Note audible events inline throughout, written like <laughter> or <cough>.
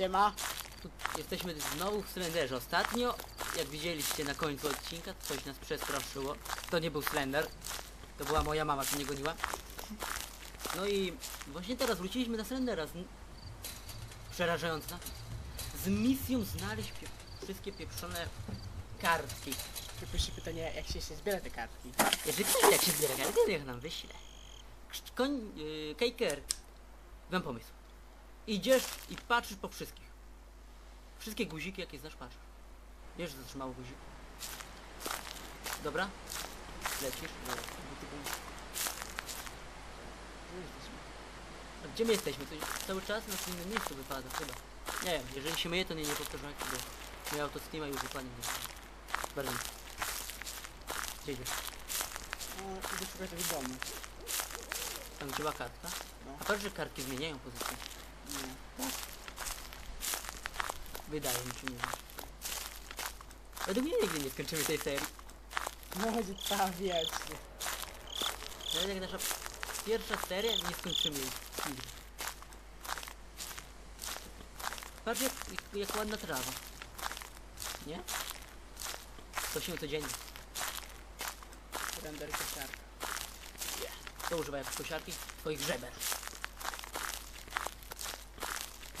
Siema. Tu jesteśmy znowu w Slenderze. Ostatnio, jak widzieliście na końcu odcinka, coś nas przestraszyło. To nie był Slender. To była moja mama, co mnie goniła. No i właśnie teraz wróciliśmy na Slendera. Z... Przerażając nas. Z misją znaleźć pie... wszystkie pieprzone kartki. Pierwsze pytanie, jak się, się zbiera te kartki? Jeżeli ktoś jak się zbiera kartki, niech nam wyśle. Koń... Yy, Kejker. Mam pomysł. Idziesz i patrzysz po wszystkich. Wszystkie guziki, jakie znasz, patrzysz. Wiesz, że zatrzymało guzik. Dobra? Lecisz? A gdzie my jesteśmy? To cały czas na tym innym miejscu wypada, chyba. Nie wiem, jeżeli się myje, to nie, nie powtarzajcie, bo moja autostima już wypadnie. Bardzo. Gdzie idziesz? No, idę szukać tego domu. Tam gdzie była kartka? No. A patrz, że kartki zmieniają pozycję. Nie. Wydaje mi się, nie wiem. Według mnie nigdy nie skończymy tej serii. No, będzie trwa wiecznie. Nawet jak nasza pierwsza seria, nie skończymy jej nigdy. Patrz jak, jak ładna trawa. Nie? Kosimy codziennie. Render kosiarka. To używaj kosiarki twoich żeber.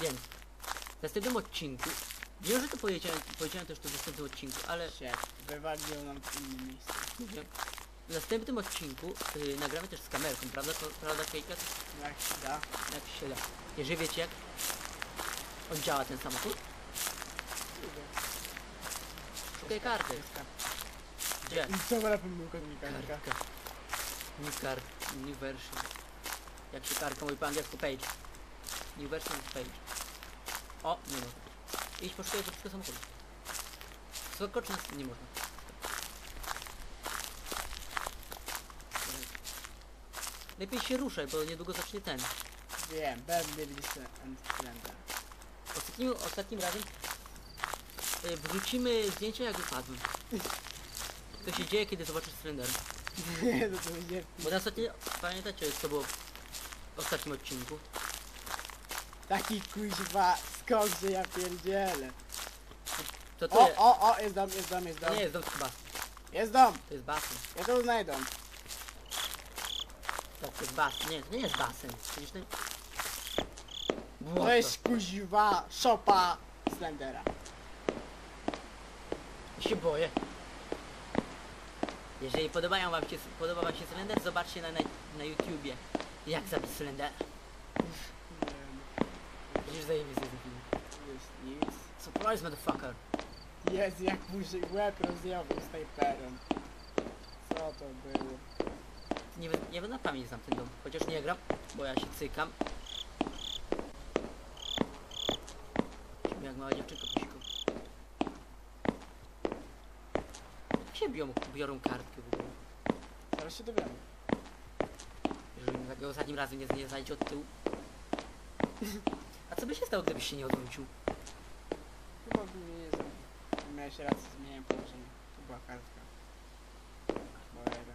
Więc w następnym odcinku, wiem, że to powiedziałem, powiedziałem też to w następnym odcinku, ale Shit. Wywalił nam w innym miejscu. wiem. W następnym odcinku y, nagramy też z kamerką, prawda? To, prawda, Kejka? Jak się da? Jak się da. Jeżeli wiecie jak on działa ten samochód, szukaj karty. Gdzie? I dobra pomyłka z mekanika. Kartka. New card, new version. Jak się kartka mówi po angielsku page. New version page. O, nie można. Idź poszukaj tego samochodu. Skocz nas nie można. Lepiej się ruszaj, bo niedługo zacznie ten. Wiem, Hills and Slender. Ostatnim, ostatnim razem y, wrzucimy zdjęcia jak wypadły. To się dzieje, kiedy zobaczysz Slender. Nie, no to będzie... Bo na ostatnie, pamiętacie co było w ostatnim odcinku? Taki kuźwa skok, że ja pierdzielę. To to, O, o, o, jest dom, jest dom, jest to dom. nie jest dom chyba, Jest dom! to jest basen. Ja to znajdę. Tak, to jest basen. Nie, to nie jest basen. To jest kuźwa szopa Slendera. się boję. Jeżeli podobają wam się, podoba wam się Slender, zobaczcie na, na, na YouTubie jak zabić Slender. Nie wiem, Przecież ten film. jest nic. Surprise motherfucker. Jest jak mu się łeb rozjął snajperem. Co to było? Nie, wiem- nie wiem na pamięć znam ten dom, chociaż nie gram, bo ja się cykam. Jak mała dziewczynka po siku. Jak się biorą, biorą kartkę w ogóle? Zaraz się dowiemy. Jeżeli tak ostatnim razem nie, nie znajdzie od tyłu. <laughs> A co by się stało, gdybyś się nie odwrócił? Chyba by mnie nie zabił. Miałeś rację, zmieniłem położenie. To była kartka. Mojego.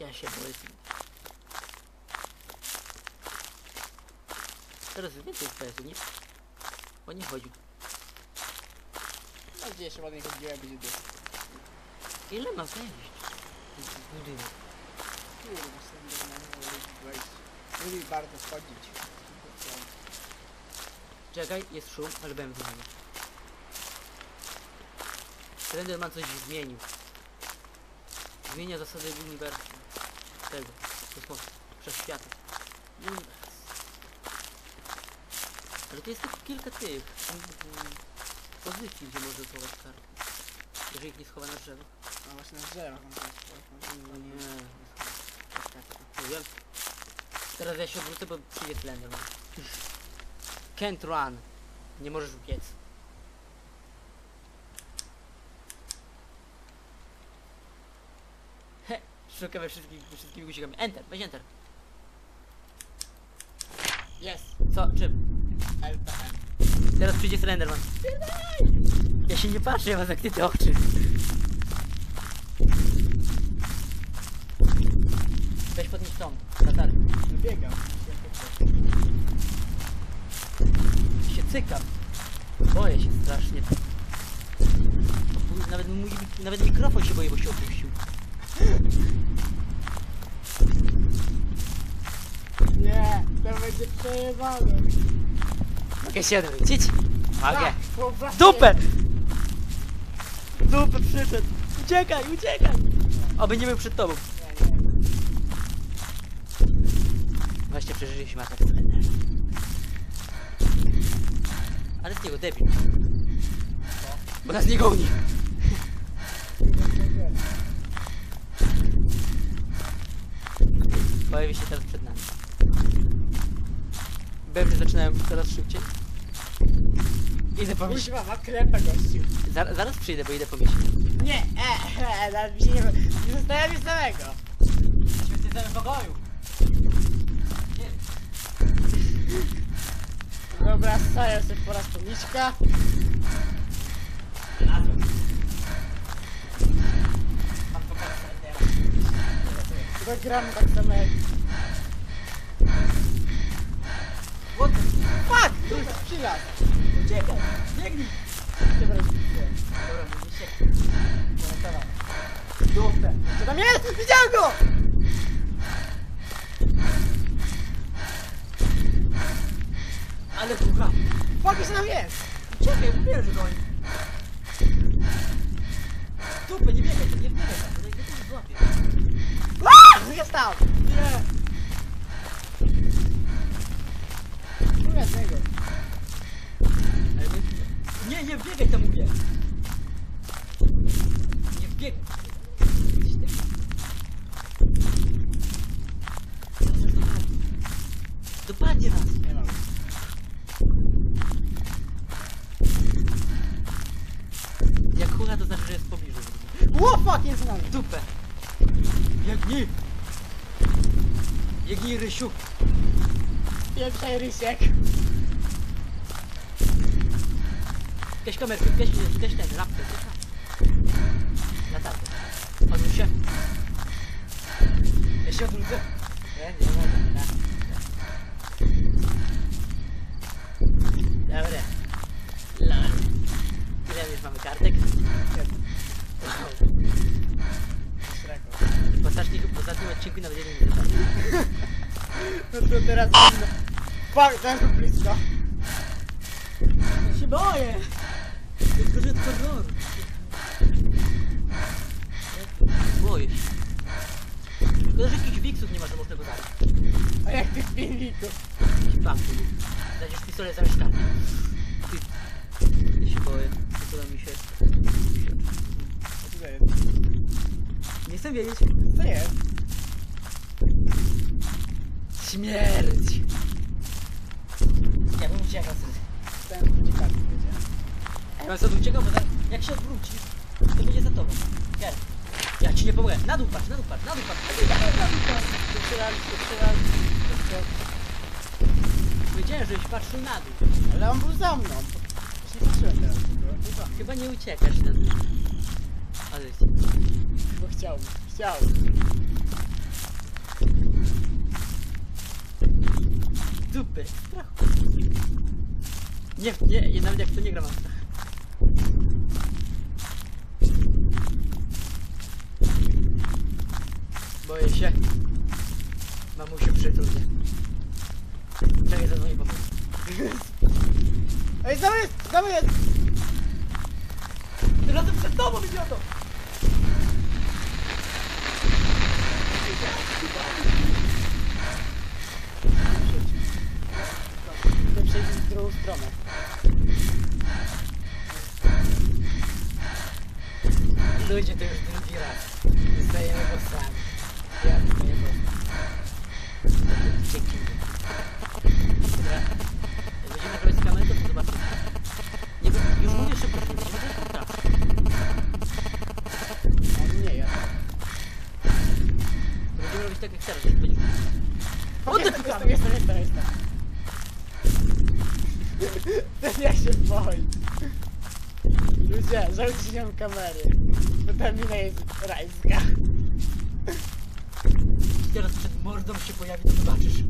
Ja się boję. Teraz więcej FPS, nie? O nie chodzi. Mam nadzieję, że ładnie chodziłem, będzie dużo. Ile ma wejść? w Budynek. Kurwa, Slender na niego lubi bardzo wchodzić. Czekaj, jest szum, ale byłem w zmianie. Slenderman coś zmienił. Zmienia zasady uniwersum. Tego, kosmosu, wszechświata. Uniwers. Ale to jest tylko kilka tych mm, pozycji, gdzie można schować karty. Jeżeli ich nie schowa na drzewo. No właśnie na też. No nie, nie schowa. Nie wiem. Teraz ja się odwrócę, bo przyjdzie Slenderman. Can't run. Nie możesz uciec. He, szukamy wszystkich, wszystkimi guzikami. Enter, weź enter. Jest! Co, czym? LPM. Teraz przyjdzie Slenderman. Ja się nie patrzę, ja mam zamknięte oczy. Weź podnieś tą, latarkę. Biegał. Cykam. Boję się strasznie. Nawet, mój, nawet mikrofon się boję, bo się opuścił. Nie, to będzie przejebane. Mogę się odwrócić? Mogę. Tak, po prostu- Dupę! Dupę przyszedł. Uciekaj, uciekaj! Nie był przed tobą. Nie, nie. Właśnie przeżyliśmy atak Slendera. Ale z niego debil. Bo nas nie goni. Pojawi się teraz przed nami. Bębny zaczynają coraz szybciej. Idę po miesiąc. Kuźwa, ma krepę gościu. Zaraz, zaraz przyjdę, bo idę po miesiąc. Nie, e, e, nawet mi się nie... Nie zostawiam samego. Świetnie w pokoju. Dobra, staję sobie po raz Slendera. Chyba gramy tak samo jak... What the Fuck! Tu jest przylaz. Uciekaj! Biegnij! Dobra, Dobra, się. Uratował. Dupę. Co tam jest? Widziałem go! Ale bucha. Fuck, jeszcze tam jest! Uciekaj, mówiłem, że goni. Dupę, nie biegaj, nie biegaj tam, tutaj nie to złapie. Aaaa! Jest tam! Nie! Tu jest niego. Ale my... Nie, nie biegaj tam, mówię. Nie biegaj. Jesteś taki- Dopadnie nas. Nie mam. Jak hura to znaczy, że jest w pobliżu. Ło, fuck, jest z nami. Dupę. Biegnij. Biegnij, Rysiu. Pieprzaj Rysiek. Gaś kamerkę, gaś, gaś ten, lampkę, gaś lampkę. Latarkę. Odwróć się. Ja się odwrócę. Nie, nie mogę. tak. Dobra. Lol. Ile już mamy kartek? Wow. Jest rekord. W ostatnim odcinku nawet jeden nie zapadł. <laughs> No to teraz. Fuck, to jest blisko. Ja się boję. Że od horroru. Boję się. Tylko, że jakichś wiksów nie ma, że można go zabić. A jak tych pilników? Jakiś pan tu. Znajdziesz pistolet zamiast karty. Ty. Ja się boję. Co mi się... Co tutaj jest? Nie chcę wiedzieć. Co jest? Śmierć! Ja bym uciekał stąd. Ten uciekać będzie. Ja bym uciekał, bo tak, jak się odwróci, to będzie za tobą. Gel. Ja ci nie pomogę. Na dół patrz, na dół patrz, na dół patrz. Na dół patrz, na dół patrz. Jeszcze raz, jeszcze raz. Powiedziałem, żebyś patrzył na dół. Ale on był za mną. Już nie patrzyłem teraz. Chyba nie uciekasz na dół. Ale. Bo chciał, chciał. Dupy. Nie, nie, nie, nawet jak to nie gra mam strach. Boję się. Mamusiu przytulnie. Czekaj, zadzwonię po mamę. <laughs> Ej, znowu jest, znowu jest! Razem przed tobą, idioto! Robić tak jak teraz, że będziesz... O, Jestem, ty jestem, jestem, jestem. Ten ja się boi. Ludzie, mam kamery. Bo ta mina jest rajska. Teraz przed mordą się pojawi, to zobaczysz.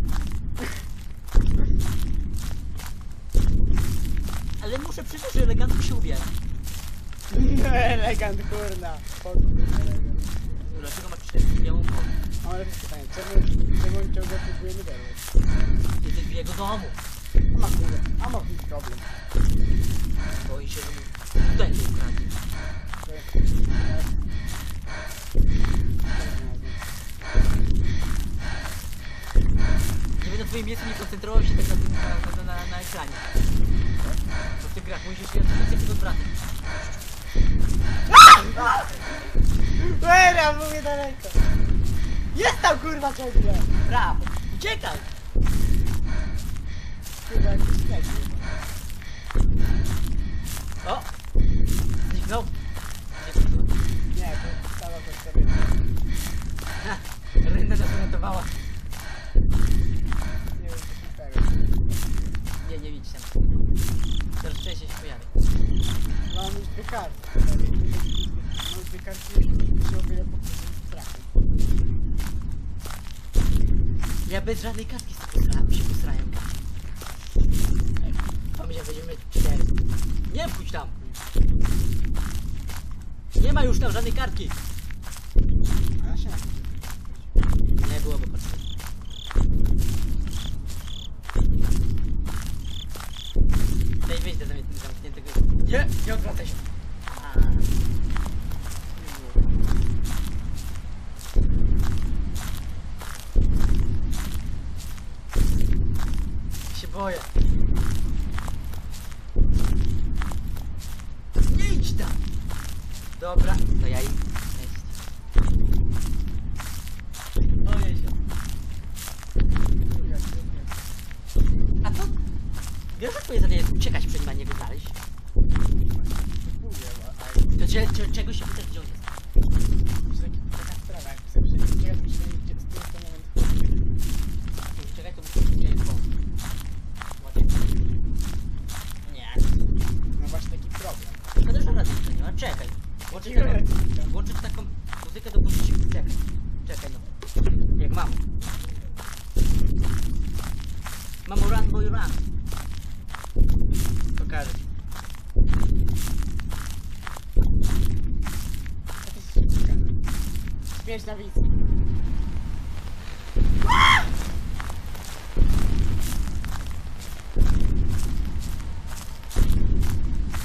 Slendera. <laughs> Elegant, kurna. Spoko, elegant. Dlaczego masz cztery białą wodę? A Mam lepsze pytanie, czemu, czemu on ciągle mi derwać? Jesteś w jego domu. A ma kurwa, a ma jakiś problem. Boi się, że mu studenty ukradnie. To jest- Nie będę w twoim miejscu nie koncentrował się tak na, tym, na, na, na, na ekranie. Bo w tych grach musisz się więcej brata. Wera, mówię daleko. Jest tam kurwa ciągle. Brawo! Uciekaj! Kurwa, jakiś sklep. O! Zniknął. Nie, to stała to sobie. <laughs> Ha, Rynda nas uratowała. Nie wiem, czy się pewien. Nie, nie widzisz tam. Coraz częściej się pojawia. Mam już dwie karty. Mam dwie karty i się o wiele poprzednich strachu. Ja bez żadnej kartki się posraję. Pomyśl, jak będziemy cztery. Nie pójdź tam! Nie ma już tam żadnej kartki! A ja się na tym Nie było, bo patrzę. Weź, weź do zamkniętego. zamkniętego. Nie, nie odwracaj się. A, nie było. się boję. Nie idź tam! Dobra, to ja im. Cześć. Ojej się. Kurwa, nie A co? Wiesz, że twoje zadanie jest uciekać przed nim, a nie go znaleźć? Próbuję, ale To cze, cze, czego się pytasz, gdzie on jest? to jest taki- taka sprawa, jak chcę przejść, jak myślę, gdzie z tym to moment. Czekaj, to muszę gdzie jest on. Ładnie. Nie. No właśnie taki problem. No też radę jeszcze nie ma, czekaj. Włączyć, taką, włączyć taką muzykę do posiłku. Czekaj. Czekaj no. Jak mam. Mamo run boy run. Pokażę ci. Śmieszna widz.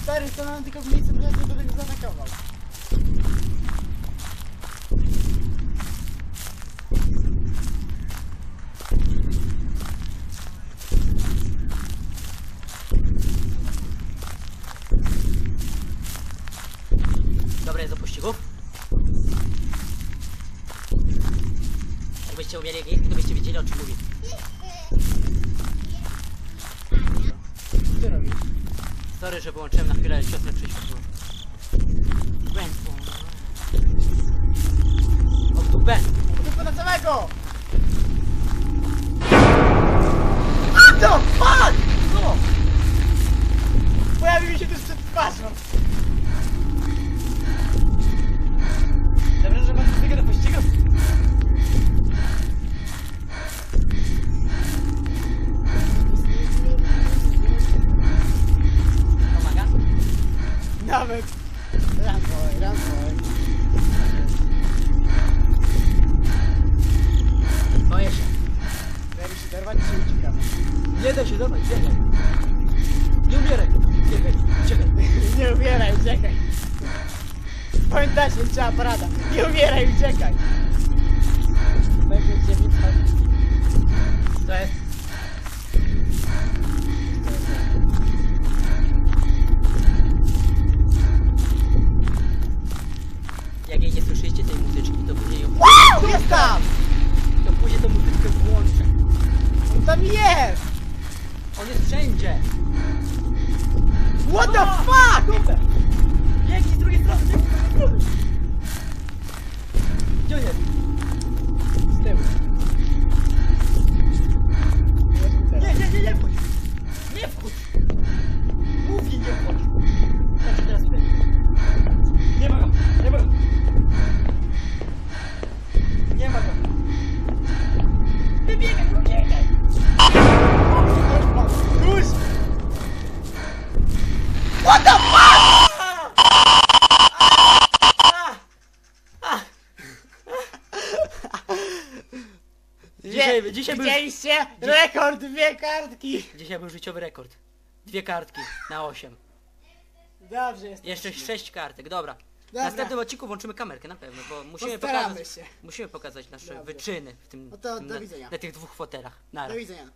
Stary, stanąłem tylko w miejscu, które do tego zaatakował. Dobra, jest do pościgów. Jakbyście umieli jeździć, to byście wiedzieli o czym mówię. Co robisz? Sorry, że wyłączyłem na chwilę siostrę prześwietliło. Brentford. O, tu Ben. Tylko na całego! What the fuck? Co? Pojawił się tuż przed twarzą. Pamiętacie, trzeba porada. Nie umieraj, uciekaj. Będzie cię widać. To jest... Jak jej nie słyszycie tej muzyczki, to później ją... Wow! Jest tam! To później tą muzyczkę włączę. On tam jest! On jest wszędzie. What the O! fuck? Biegnij z drugiej strony, biegnij z drugiej strony. Gdzie on jest? Z tyłu. Nie, nie, nie. Nie Widzieliście? Rekord, dwie kartki! dzisiaj był życiowy rekord. Dwie kartki na osiem. Dobrze jest. Jeszcze sześć kartek, dobra. W Dobra. następnym odcinku włączymy kamerkę na pewno, bo musimy Postaramy pokazać, się. musimy pokazać nasze Dobrze. wyczyny w tym, No to do na, widzenia. na tych dwóch fotelach. Nara. Do widzenia.